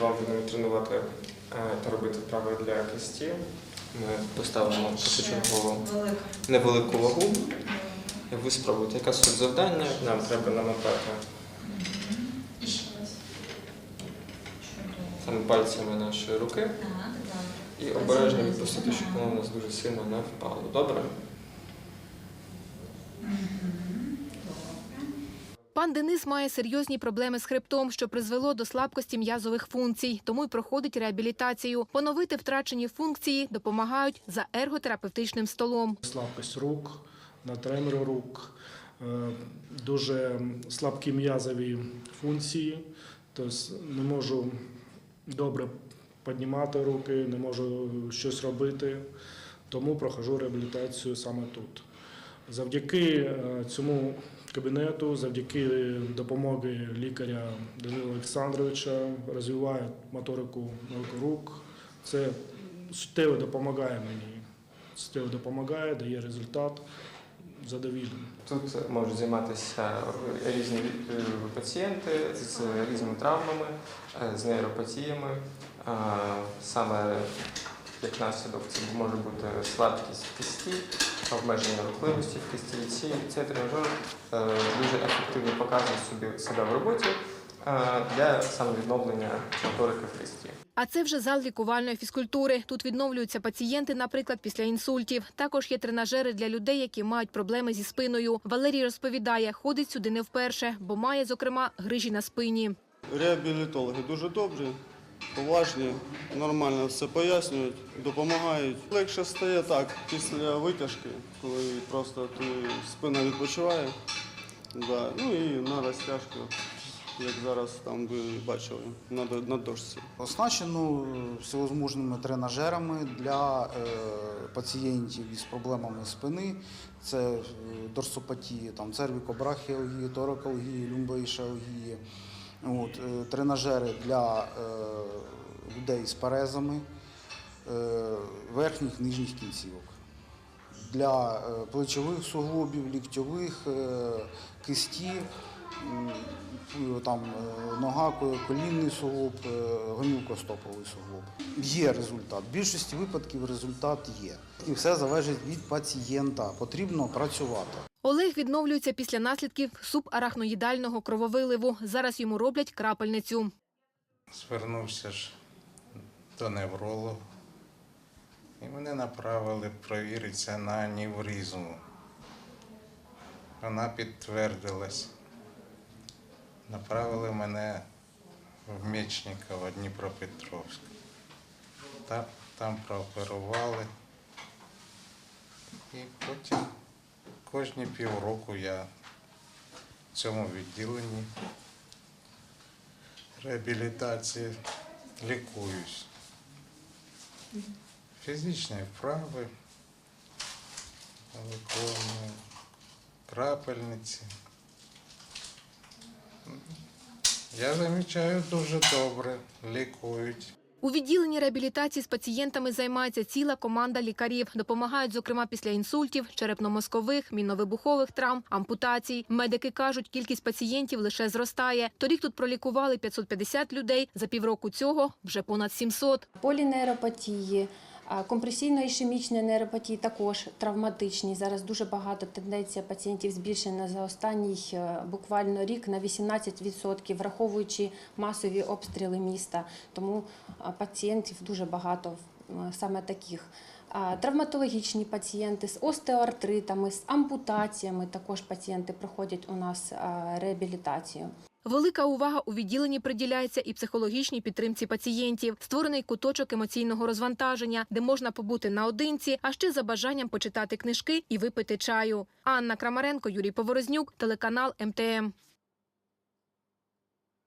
вам будемо тренувати е, та робити вправи для кисті. Ми поставимо першочергово невелику вагу. І ви спробуєте, яка суть завдання, нам треба намотати. Саме пальцями нашої руки. І обережно відпустити, щоб воно у нас дуже сильно не впало. Добре? Пан Денис має серйозні проблеми з хребтом, що призвело до слабкості м'язових функцій, тому й проходить реабілітацію. Поновити втрачені функції допомагають за ерготерапевтичним столом. слабкість рук, на тренеру рук, е, дуже слабкі м'язові функції, тобто не можу добре піднімати руки, не можу щось робити, тому проходжу реабілітацію саме тут. Завдяки е, цьому кабінету, завдяки допомоги лікаря Данила Олександровича розвиваю моторику рук. Це суттєво допомагає мені суттєво допомагає, дає результат задовільний. Тут можуть займатися різні е, пацієнти з різними травмами, е, з нейропатіями. Саме як наслідок це може бути слабкість в кисті, обмеження рухливості в кисті. І ці- цей тренажер е, дуже ефективно показує собі себе в роботі е, для самовідновлення моторики в кисті. А це вже зал лікувальної фізкультури. Тут відновлюються пацієнти, наприклад, після інсультів. Також є тренажери для людей, які мають проблеми зі спиною. Валерій розповідає, ходить сюди не вперше, бо має, зокрема, грижі на спині. Реабілітологи дуже добрі, поважні, нормально все пояснюють, допомагають. Легше стає так після витяжки, коли просто ти спина відпочиває. Да. Ну і на розтяжку, як зараз там ви бачили, на, на дошці. Оснащено всевозможними тренажерами для е, пацієнтів із проблемами спини. Це е, дорсопатії, там, цервікобрахіалгії, торакалгії, люмбоішалгії. От, е, тренажери для е, людей з парезами е, верхніх нижніх кінцівок. Для плечових суглобів, ліктьових, кисті, е, там нога, колінний суглоб, гомілкостоповий суглоб. Є результат. В більшості випадків результат є. І все залежить від пацієнта. Потрібно працювати. Олег відновлюється після наслідків субарахноїдального крововиливу. Зараз йому роблять крапельницю. Звернувся ж до невролога. І мене направили провіритися на аневризму. Вона підтвердилась. Направили мене в Мечникова, Дніпропетровськ. Там, там прооперували. І потім кожні півроку я в цьому відділенні реабілітації лікуюсь. Фізичні вправи, виконую крапельниці. Я замічаю дуже добре, лікують. У відділенні реабілітації з пацієнтами займається ціла команда лікарів. Допомагають, зокрема, після інсультів, черепно-мозкових, мінно-вибухових травм, ампутацій. Медики кажуть, кількість пацієнтів лише зростає. Торік тут пролікували 550 людей. За півроку цього вже понад 700. полінейропатії, компресійно-ішемічні нейропатії також травматичні. Зараз дуже багато тенденція пацієнтів збільшена за останній е, буквально рік на 18%, враховуючи масові обстріли міста. Тому пацієнтів дуже багато саме таких. Травматологічні пацієнти з остеоартритами, з ампутаціями також пацієнти проходять у нас реабілітацію. Велика увага у відділенні приділяється і психологічній підтримці пацієнтів. Створений куточок емоційного розвантаження, де можна побути наодинці, а ще за бажанням почитати книжки і випити чаю. Анна Крамаренко, Юрій Поворознюк, телеканал МТМ.